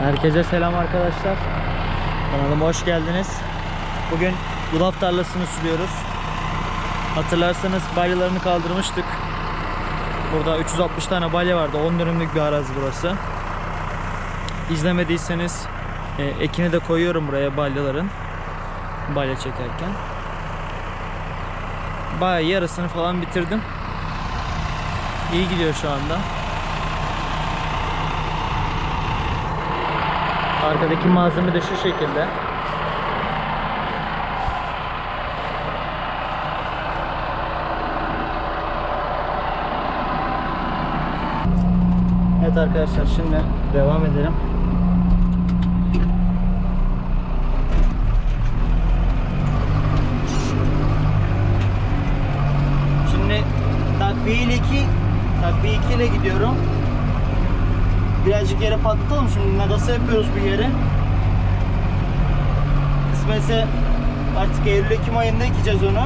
Herkese selam arkadaşlar. Kanalıma hoş geldiniz. Bugün yulaf tarlasını suluyoruz. Hatırlarsanız balyalarını kaldırmıştık. Burada 360 tane balya vardı. 10 dönümlük bir arazi burası. İzlemediyseniz e, ekini de koyuyorum buraya balyaların. Balya çekerken. Bayağı yarısını falan bitirdim. İyi gidiyor şu anda. Arkadaki malzeme de şu şekilde. Evet arkadaşlar şimdi devam edelim. Şimdi takviye ile 2 takviye 2 ile gidiyorum. Birazcık yere patlatalım şimdi nadası yapıyoruz bu yere. Kısmetse artık Eylül Ekim ayında ekeceğiz onu.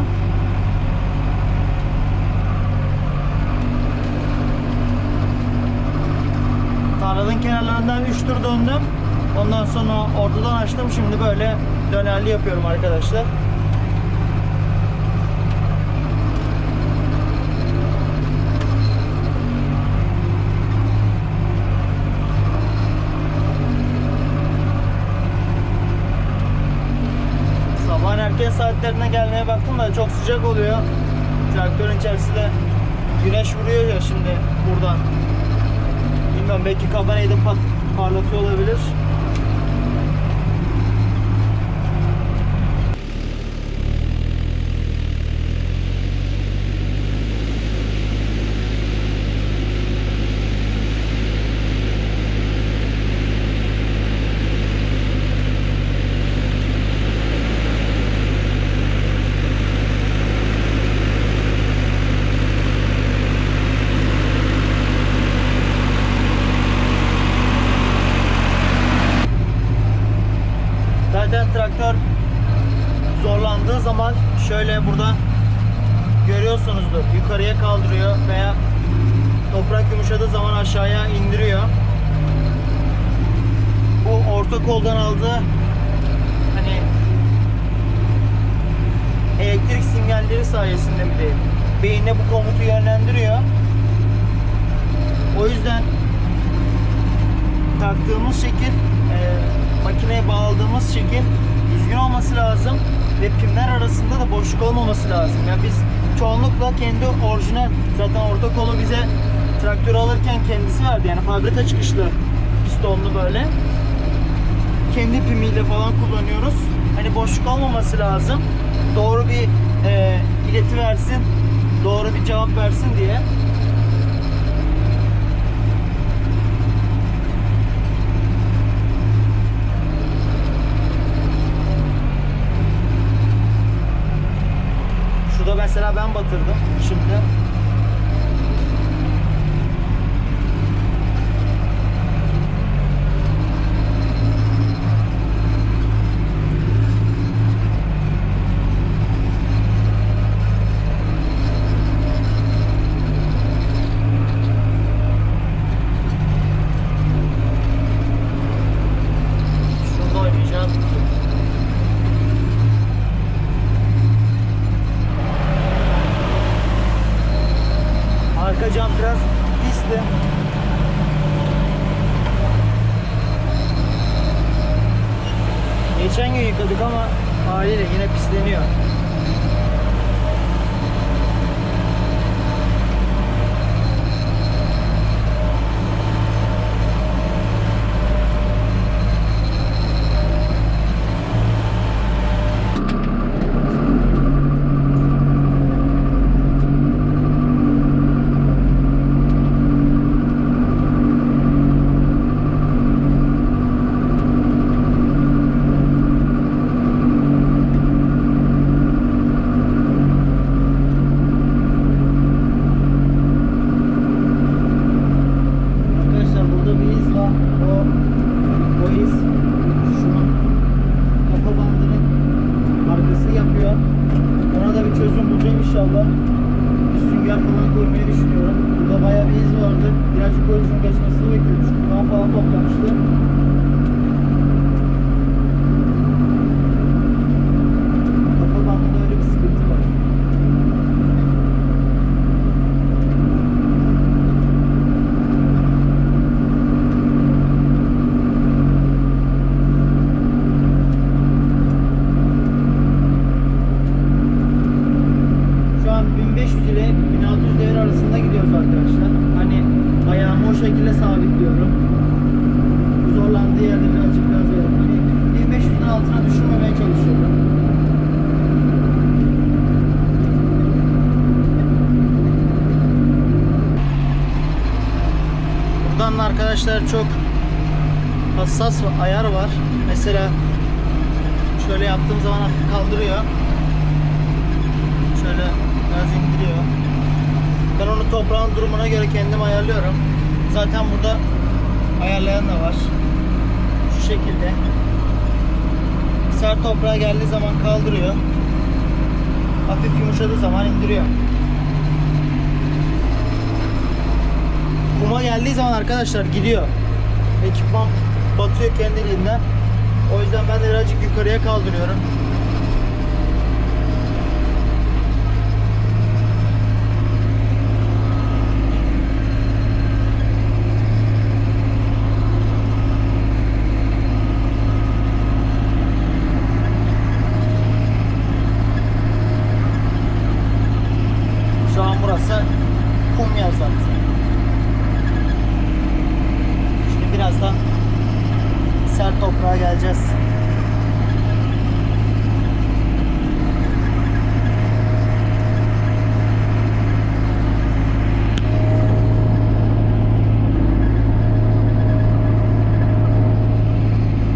Tarlanın kenarlarından 3 tur döndüm. Ondan sonra ortadan açtım. Şimdi böyle dönerli yapıyorum arkadaşlar. Baktım da çok sıcak oluyor. Traktörün içerisinde güneş vuruyor ya şimdi buradan. Bilmiyorum belki kamerayı da parlatıyor olabilir. Zaten traktör zorlandığı zaman şöyle burada görüyorsunuzdur. Yukarıya kaldırıyor veya toprak yumuşadığı zaman aşağıya indiriyor. Bu orta koldan aldığı hani elektrik sinyalleri sayesinde mi diyeyim beyine bu komutu yönlendiriyor. O yüzden taktığımız şekil e, makineye bağladığımız şekil düzgün olması lazım ve pimler arasında da boşluk olmaması lazım. Ya biz çoğunlukla kendi orijinal zaten orta kolu bize traktör alırken kendisi verdi yani fabrika çıkışlı pistonlu böyle. Kendi pimiyle falan kullanıyoruz. Hani boşluk olmaması lazım. Doğru bir e, ileti versin, doğru bir cevap versin diye. Mesela ben batırdım şimdi. Geçen gün yıkadık ama haliyle yine pisleniyor. Hello. 1500 ile 1600 devir arasında gidiyoruz arkadaşlar. Hani ayağımı o şekilde sabitliyorum. Zorlandığı yerde birazcık gaz veriyorum. Hani 1500'ün altına düşürmemeye çalışıyorum. Buradan arkadaşlar çok hassas ayar var. Mesela şöyle yaptığım zaman hafif kaldırıyor. Biraz indiriyor. Ben onu toprağın durumuna göre kendim ayarlıyorum. Zaten burada ayarlayan da var. Şu şekilde. Sert toprağa geldiği zaman kaldırıyor. Hafif yumuşadığı zaman indiriyor. Kuma geldiği zaman arkadaşlar gidiyor. Ekipman batıyor kendiliğinden. O yüzden ben de birazcık yukarıya kaldırıyorum. Şu an burası kum yer zaten. Şimdi birazdan sert toprağa geleceğiz.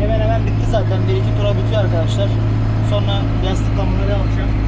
Hemen hemen bitti zaten. Bir iki tura bitiyor arkadaşlar. Sonra yastıklamaları alacağım.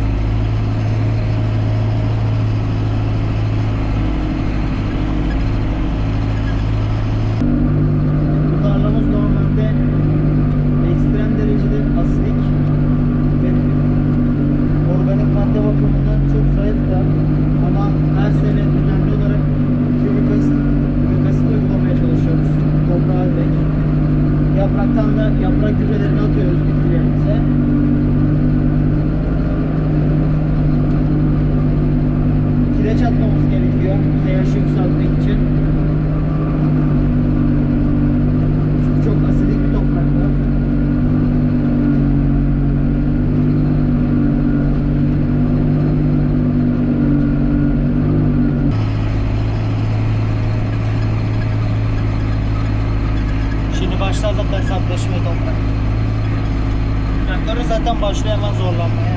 Traktörü zaten başlıyor hemen zorlanmaya.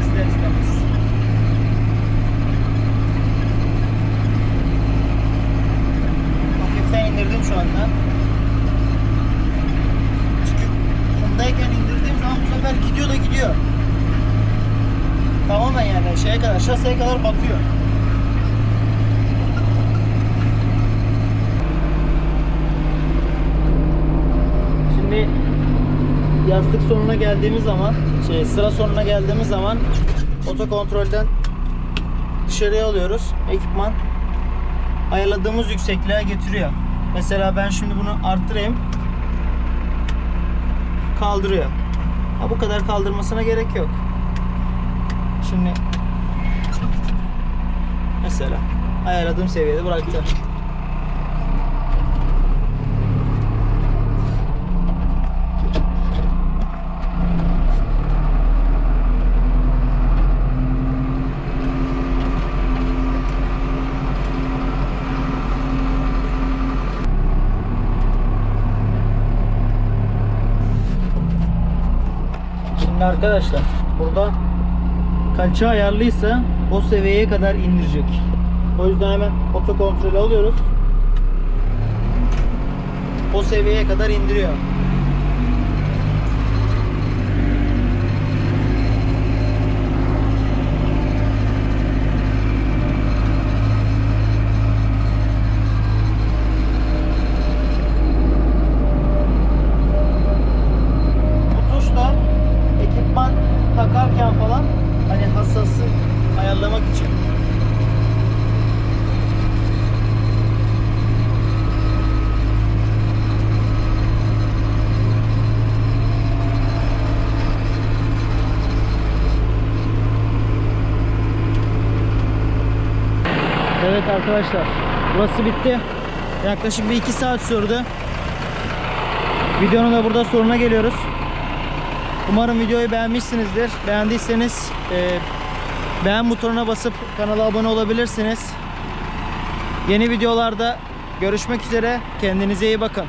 İster istemez. Hafiften indirdim şu anda. Çünkü kumdayken indirdiğim zaman bu sefer gidiyor da gidiyor. Tamamen yani şeye kadar, şaseye kadar batıyor. Yastık sonuna geldiğimiz zaman, şey sıra sonuna geldiğimiz zaman oto kontrolden dışarıya alıyoruz. Ekipman ayarladığımız yüksekliğe getiriyor. Mesela ben şimdi bunu arttırayım. Kaldırıyor. Ha, bu kadar kaldırmasına gerek yok. Şimdi mesela ayarladığım seviyede bıraktı. Arkadaşlar burada kaça ayarlıysa o seviyeye kadar indirecek. O yüzden hemen oto kontrolü alıyoruz. O seviyeye kadar indiriyor. Bu tuşla ekipman takarken falan hani hassası ayarlamak için. Evet arkadaşlar burası bitti. Yaklaşık bir iki saat sürdü. Videonun da burada sonuna geliyoruz. Umarım videoyu beğenmişsinizdir. Beğendiyseniz e, beğen butonuna basıp kanala abone olabilirsiniz. Yeni videolarda görüşmek üzere. Kendinize iyi bakın.